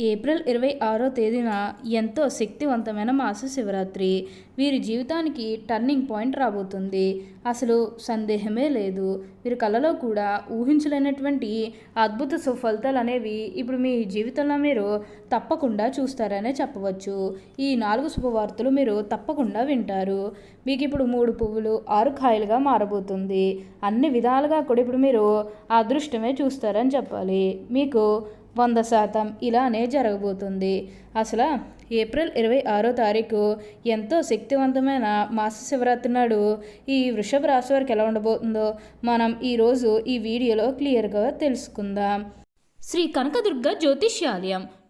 April ఇరవై ఆరో తేదీన ఎంతో శక్తివంతమైన మాస శివరాత్రి వీరి జీవితానికి టర్నింగ్ పాయింట్ రాబోతుంది. అసలు సందేహమే లేదు. వీరి కళలో కూడా ఊహించలేనటువంటి అద్భుత సుఫలితాలు అనేవి ఇప్పుడు మీ జీవితంలో మీరు తప్పకుండా చూస్తారనే చెప్పవచ్చు. ఈ నాలుగు శుభవార్తలు మీరు తప్పకుండా వింటారు. మీకు ఇప్పుడు మూడు పువ్వులు ఆరు కాయలుగా మారబోతుంది. అన్ని విధాలుగా కూడా ఇప్పుడు మీరు అదృష్టమే చూస్తారని చెప్పాలి. మీకు వంద శాతం ఇలానే జరగబోతుంది. అసలు ఏప్రిల్ ఇరవై ఆరో తారీఖు ఎంతో శక్తివంతమైన మాస శివరాత్రి నాడు ఈ వృషభ రాశి వారికి ఎలా ఉండబోతుందో మనం ఈరోజు ఈ వీడియోలో క్లియర్గా తెలుసుకుందాం. శ్రీ కనకదుర్గ జ్యోతిష్యాలయం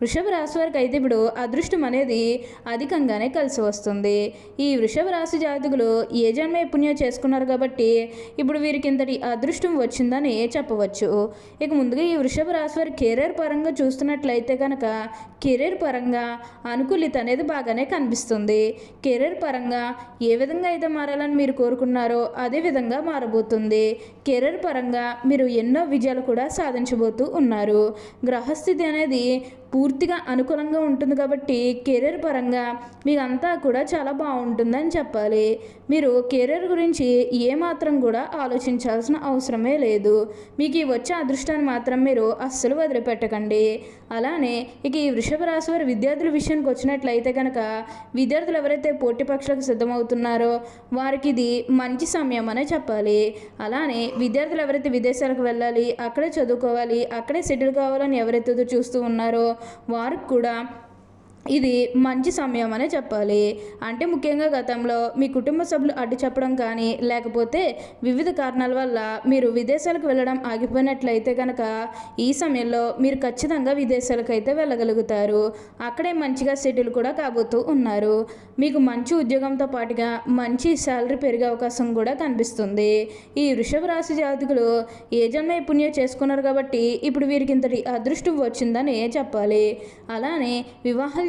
వృషభ రాశి వారికి అయితే ఇప్పుడు అదృష్టం అనేది అధికంగానే కలిసి వస్తుంది. ఈ వృషభ రాశి జాతకులు ఏ జన్మ పుణ్యం చేసుకున్నారు కాబట్టి ఇప్పుడు వీరికి ఇంతటి అదృష్టం వచ్చిందని చెప్పవచ్చు. ఇక ముందుగా ఈ వృషభ రాశి వారి కెరీర్ పరంగా చూస్తున్నట్లయితే కనుక కెరీర్ పరంగా అనుకూలిత అనేది బాగానే కనిపిస్తుంది. కెరీర్ పరంగా ఏ విధంగా అయితే మారాలని మీరు కోరుకున్నారో అదే విధంగా మారబోతుంది. కెరీర్ పరంగా మీరు ఎన్నో విజయాలు కూడా సాధించబోతూ ఉన్నారు. గ్రహస్థితి అనేది పూర్తిగా అనుకూలంగా ఉంటుంది కాబట్టి కెరీర్ పరంగా మీరంతా కూడా చాలా బాగుంటుందని చెప్పాలి. మీరు కెరీర్ గురించి ఏమాత్రం కూడా ఆలోచించాల్సిన అవసరమే లేదు. మీకు ఈ వచ్చే అదృష్టాన్ని మాత్రం మీరు అస్సలు వదిలిపెట్టకండి. అలానే ఇక ఈ వృషభ రాశి వారి విద్యార్థుల విషయానికి వచ్చినట్లయితే కనుక విద్యార్థులు ఎవరైతే పోటీ పక్షులకు సిద్ధమవుతున్నారో వారికి ఇది మంచి సమయం అనే చెప్పాలి. అలానే విద్యార్థులు ఎవరైతే విదేశాలకు వెళ్ళాలి అక్కడే చదువుకోవాలి అక్కడే సెటిల్ కావాలని ఎవరైతే చూస్తూ ఉన్నారో వారికి కూడా ఇది మంచి సమయం అనే చెప్పాలి. అంటే ముఖ్యంగా గతంలో మీ కుటుంబ సభ్యులు అడ్డు చెప్పడం కానీ లేకపోతే వివిధ కారణాల వల్ల మీరు విదేశాలకు వెళ్ళడం ఆగిపోయినట్లయితే కనుక ఈ సమయంలో మీరు ఖచ్చితంగా విదేశాలకు అయితే వెళ్ళగలుగుతారు. అక్కడే మంచిగా సెటిల్ కూడా కాబోతూ ఉన్నారు. మీకు మంచి ఉద్యోగంతో పాటుగా మంచి శాలరీ పెరిగే అవకాశం కూడా కనిపిస్తుంది. ఈ వృషభ రాశి జాతకులు ఏ జన్మ పుణ్యం చేసుకున్నారు కాబట్టి ఇప్పుడు వీరికి ఇంతటి అదృష్టం వచ్చిందని చెప్పాలి. అలానే వివాహాలు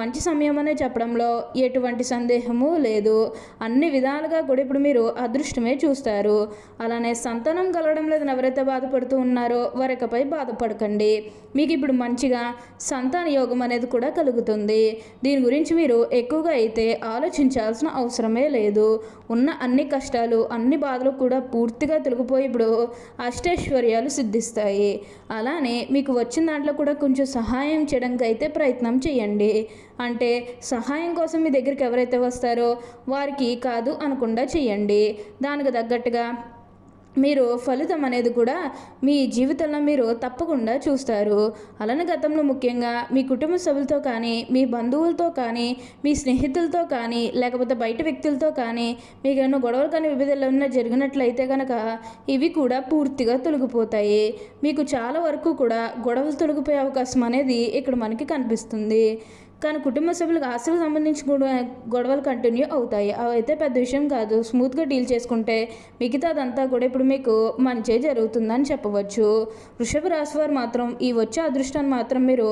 మంచి సమయం అనే చెప్పడంలో ఎటువంటి సందేహము లేదు. అన్ని విధాలుగా కూడా ఇప్పుడు మీరు అదృష్టమే చూస్తారు. అలానే సంతానం కలగడం లేదని ఎవరైతే బాధపడుతూ ఉన్నారో వారికపై బాధపడకండి. మీకు ఇప్పుడు మంచిగా సంతాన యోగం అనేది కూడా కలుగుతుంది. దీని గురించి మీరు ఎక్కువగా అయితే ఆలోచించాల్సిన అవసరమే లేదు. ఉన్న అన్ని కష్టాలు అన్ని బాధలు కూడా పూర్తిగా తొలగిపోయి ఇప్పుడు అష్టైశ్వర్యాలు సిద్ధిస్తాయి. అలానే మీకు వచ్చిన దాంట్లో కూడా కొంచెం సహాయం చేయడానికి అయితే ప్రయత్నం చేయండి. అంటే సహాయం కోసం మీ దగ్గరికి ఎవరైతే వస్తారో వారికి కాదు అనకుండా చేయండి. దానికి తగ్గట్టుగా మీరు ఫలితం అనేది కూడా మీ జీవితంలో మీరు తప్పకుండా చూస్తారు. అలానే గతంలో ముఖ్యంగా మీ కుటుంబ సభ్యులతో కానీ మీ బంధువులతో కానీ మీ స్నేహితులతో కానీ లేకపోతే బయట వ్యక్తులతో కానీ మీకు ఏమైనా గొడవలు కానీ వివిధలు జరిగినట్లయితే కనుక ఇవి కూడా పూర్తిగా తొలగిపోతాయి. మీకు చాలా వరకు కూడా గొడవలు తొలగిపోయే అవకాశం అనేది ఇక్కడ మనకి కనిపిస్తుంది. కానీ కుటుంబ సభ్యులకు ఆస్తులకు సంబంధించిన గొడవలు కంటిన్యూ అవుతాయి. అవి అయితే పెద్ద విషయం కాదు. స్మూత్గా డీల్ చేసుకుంటే మిగతాదంతా కూడా ఇప్పుడు మీకు మంచే జరుగుతుందని చెప్పవచ్చు. వృషభ రాశి వారు మాత్రం ఈ వచ్చే అదృష్టాన్ని మాత్రం మీరు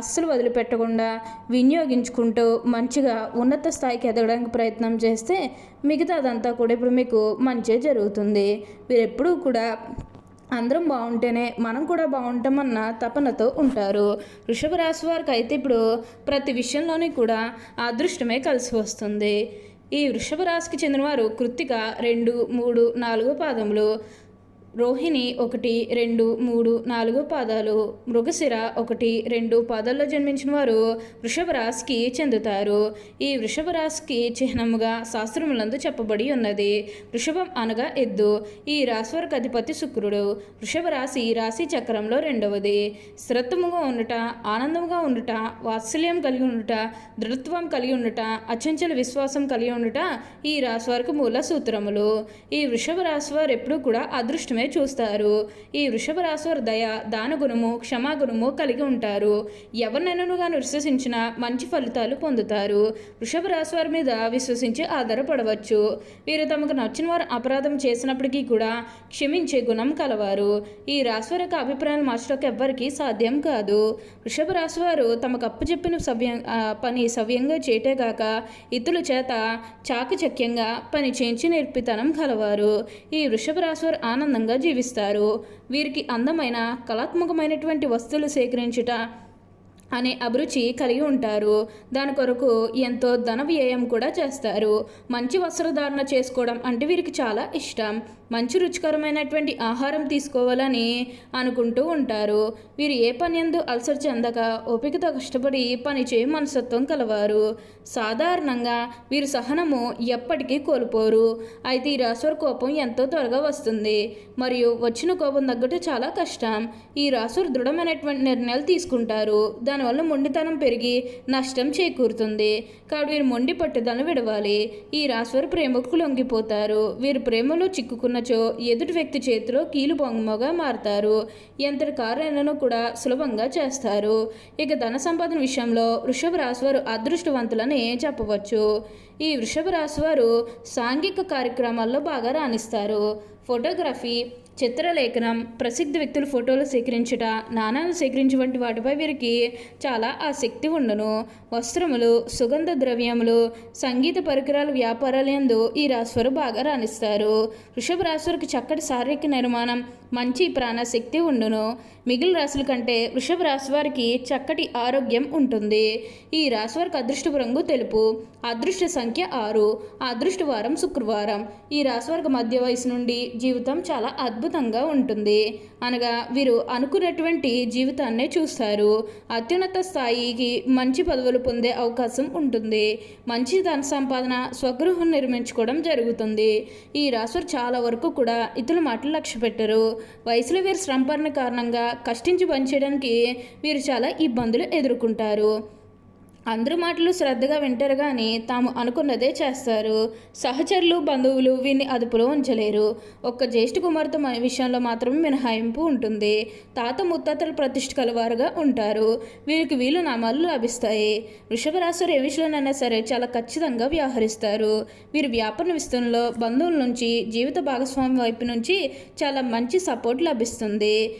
అస్సలు వదిలిపెట్టకుండా వినియోగించుకుంటూ మంచిగా ఉన్నత స్థాయికి ఎదగడానికి ప్రయత్నం చేస్తే మిగతాదంతా కూడా ఇప్పుడు మీకు మంచే జరుగుతుంది. మీరు ఎప్పుడూ కూడా అందరం బాగుంటేనే మనం కూడా బాగుంటామన్న తపనతో ఉంటారు. వృషభ రాశి వారికి అయితే ఇప్పుడు ప్రతి విషయంలోని కూడా అదృష్టమే కలిసి వస్తుంది. ఈ వృషభ రాశికి చెందినవారు కృత్తిక రెండు మూడు నాలుగు పాదములు. రోహిణి ఒకటి రెండు మూడు నాలుగు పాదాలు. మృగశిర ఒకటి రెండు పాదాల్లో జన్మించిన వారు వృషభ రాశికి చెందుతారు. ఈ వృషభ రాశికి చిహ్నముగా శాస్త్రములందు చెప్పబడి ఉన్నది. వృషభం అనగా ఎద్దు. ఈ రాశి వారికి అధిపతి శుక్రుడు. వృషభ రాశి రాశి చక్రంలో రెండవది. స్థిరత్వముగా ఉండుట ఆనందముగా ఉండుట వాత్సల్యం కలిగి ఉండుట దృఢత్వం కలిగి ఉండుట అచంచల విశ్వాసం కలిగి ఉండుట ఈ రాశి వారికి మూల సూత్రములు. ఈ వృషభ రాశి వారు ఎప్పుడూ కూడా అదృష్టమే చూస్తారు. ఈ వృషభ రాశివారు దయ దానగుణము క్షమాగుణము కలిగి ఉంటారు. ఎవరినైనా గాను విశ్వసించిన మంచి ఫలితాలు పొందుతారు. వృషభ రాశివారి మీద విశ్వసించి ఆధారపడవచ్చు. వీరు తమకు నచ్చిన వారు అపరాధం చేసినప్పటికీ కూడా క్షమించే గుణం కలవారు. ఈ రాశివారి యొక్క అభిప్రాయాలు మార్చడానికి ఎవ్వరికీ సాధ్యం కాదు. వృషభ రాశివారు తమకు అప్పచెప్పిన సవ్యం పని సవ్యంగా చేయటే కాక ఇతరుల చేత చాకచక్యంగా పని చేయించి నేర్పితనం కలవారు. ఈ వృషభ రాశివారు ఆనందంగా జీవిస్తారు. వీరికి అందమైన కళాత్మకమైనటువంటి వస్తువులు సేకరించుట అనే అభిరుచి కలిగి ఉంటారు. దాని కొరకు ఎంతో ధన వ్యయం కూడా చేస్తారు. మంచి వస్త్రధారణ చేసుకోవడం అంటే వీరికి చాలా ఇష్టం. మంచి రుచికరమైనటువంటి ఆహారం తీసుకోవాలని అనుకుంటూ ఉంటారు. వీరు ఏ పని ఎందు అలసరి చెందక ఓపికతో కష్టపడి పని మనసత్వం కలవారు. సాధారణంగా వీరు సహనము ఎప్పటికీ కోల్పోరు. అయితే ఈ రాశివారి కోపం ఎంతో త్వరగా వస్తుంది. మరియు వచ్చిన కోపం తగ్గట్టు చాలా కష్టం. ఈ రాశువారు దృఢమైనటువంటి నిర్ణయాలు తీసుకుంటారు. దాని దానివల్ల మొండితనం పెరిగి నష్టం చేకూరుతుంది. కాబట్టి వీరు మొండి పట్టుదలను విడవాలి. ఈ రాశివారు ప్రేమకు లొంగిపోతారు. వీరు ప్రేమలో చిక్కుకున్నచో ఎదుటి వ్యక్తి చేతిలో కీలు బొమ్మగా మారతారు. ఎంతటి కార్యాలను కూడా సులభంగా చేస్తారు. ఇక ధన సంపాదన విషయంలో వృషభ రాశివారు అదృష్టవంతులని చెప్పవచ్చు. ఈ వృషభ రాశివారు సాంఘిక కార్యక్రమాల్లో బాగా రాణిస్తారు. ఫోటోగ్రఫీ చిత్రలేఖనం ప్రసిద్ధ వ్యక్తుల ఫోటోలు సేకరించుట నాణాలు సేకరించు వంటి వాటిపై వీరికి చాలా ఆసక్తి ఉండను. వస్త్రములు సుగంధ ద్రవ్యములు సంగీత పరికరాల వ్యాపారాలందు ఈ రాశివారు బాగా రాణిస్తారు. వృషభ రాశివారికి చక్కటి శారీరక నిర్మాణం మంచి ప్రాణశక్తి ఉండును. మిగిలిన రాశుల కంటే వృషభ రాశి వారికి చక్కటి ఆరోగ్యం ఉంటుంది. ఈ రాశి వారికి అదృష్టపు రంగు తెలుపు అదృష్ట సంఖ్య ఆరు అదృష్ట వారం శుక్రవారం. ఈ రాశి వారికి మధ్య వయసు నుండి జీవితం చాలా అద్భుతంగా ఉంటుంది. అనగా వీరు అనుకున్నటువంటి జీవితాన్నే చూస్తారు. అత్యున్నత స్థాయికి మంచి పదవులు పొందే అవకాశం ఉంటుంది. మంచి ధన సంపాదన స్వగృహం నిర్మించుకోవడం జరుగుతుంది. ఈ రాశివారు చాలా వరకు కూడా ఇతరుల మాటలు లక్ష్య పెట్టరు. వయసులో వీరు శ్రమపడిన కారణంగా కష్టించి పనిచేయడానికి వీరు చాలా ఇబ్బందులు ఎదుర్కొంటారు. అందరి మాటలు శ్రద్ధగా వింటారు కానీ తాము అనుకున్నదే చేస్తారు. సహచరులు బంధువులు వీరిని అదుపులో ఉంచలేరు. ఒక్క జ్యేష్ఠ కుమార్తె విషయంలో మాత్రమే మినహాయింపు ఉంటుంది. తాత ముత్తాతలు ప్రతిష్ఠ కలవారుగా ఉంటారు. వీరికి వీలు నామాలు లభిస్తాయి. వృషభ ఏ విషయంలోనైనా సరే చాలా ఖచ్చితంగా వ్యవహరిస్తారు. వీరు వ్యాపార విస్తరణలో బంధువుల నుంచి జీవిత భాగస్వామి వైపు నుంచి చాలా మంచి సపోర్ట్ లభిస్తుంది.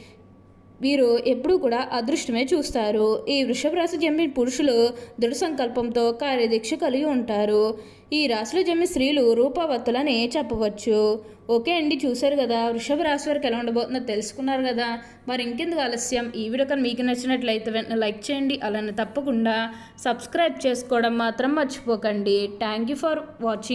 వీరు ఎప్పుడూ కూడా అదృష్టమే చూస్తారు. ఈ వృషభ రాశి జమ్మిన పురుషులు దృఢ సంకల్పంతో కార్యదీక్ష కలిగి ఉంటారు. ఈ రాశిలో జమ్మి స్త్రీలు రూపవత్తులని చెప్పవచ్చు. ఓకే అండి చూశారు కదా? వృషభ రాశి వారికి ఎలా ఉండబోతుందో తెలుసుకున్నారు కదా? మరి ఇంకెందుకు ఆలస్యం? ఈ వీడియో కానీ మీకు నచ్చినట్లయితే వెంటనే లైక్ చేయండి. అలానే తప్పకుండా సబ్స్క్రైబ్ చేసుకోవడం మాత్రం మర్చిపోకండి. Thank you for watching.